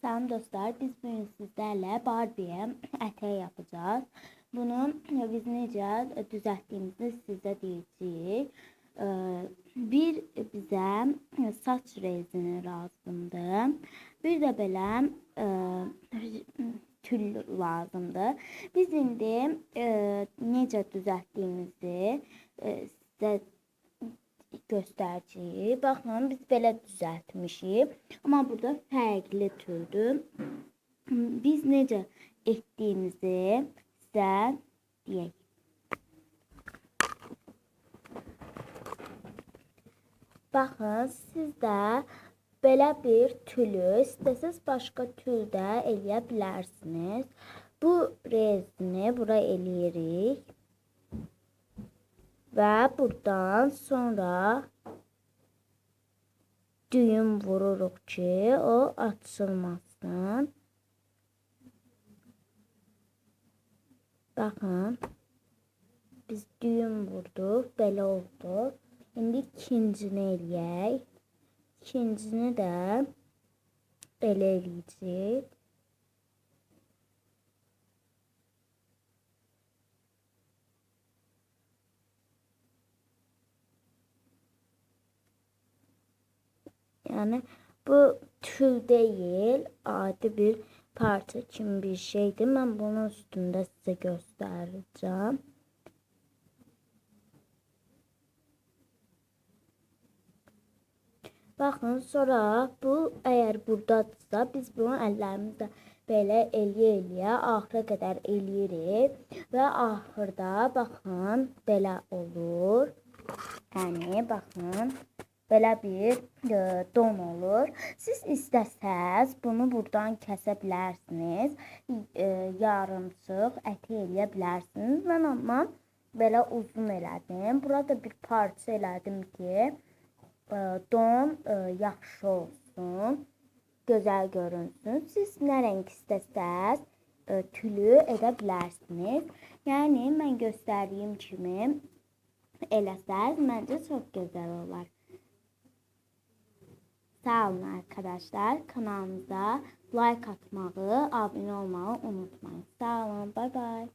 Selam dostlar, biz bugün sizlerle Barbie'ye eteği yapacağız. Bunu biz necə düzəltdiyimizi sizə deyəcəyik. Ee, Bir bizə saç rezini lazımdır. Bir də belə e, tül lazımdır. Biz indi e, necə düzəltdiyimizi e, sizə göstərəcəyik. Baxın, biz belə düzəltmişik. Amma burada fərqli türdür. Biz necə etdiyimizi sizə deyək. Baxın, siz də belə bir tülü istəsəz başqa tül də eləyə bilərsiniz. Bu rezini bura eləyirik. Və buradan sonra düyüm vururuq ki, o açılmasın. Baxın. Biz düyüm vurduq, belə oldu. İndi ikincini eləyək. İkincini də belə eləyəcəyik. Yani bu tül değil, adi bir parça kimi bir şeydir. Ben bunun üstünde size göstereceğim. Baxın, sonra bu əgər burdadırsa, biz bunu əllərimizlə belə eləyə-eləyə axıra qədər eləyirik və axırda baxın belə olur. Yəni baxın belə bir e, don olur. Siz istəsəz bunu buradan kəsə bilərsiniz. E, yarımçıq əti eləyə bilərsiniz. Mən amma belə uzun elədim. Burada bir parça elədim ki, e, don e, yaxşı olsun, gözəl görünsün. Siz nə rəng istəsəz e, tülü edə bilərsiniz. Yəni mən göstərdiyim kimi eləsəz məncə çox gözəl olar. Sağ olun arkadaşlar. Kanalımıza like atmağı, abone olmağı unutmayın. Sağ olun. Bay bay.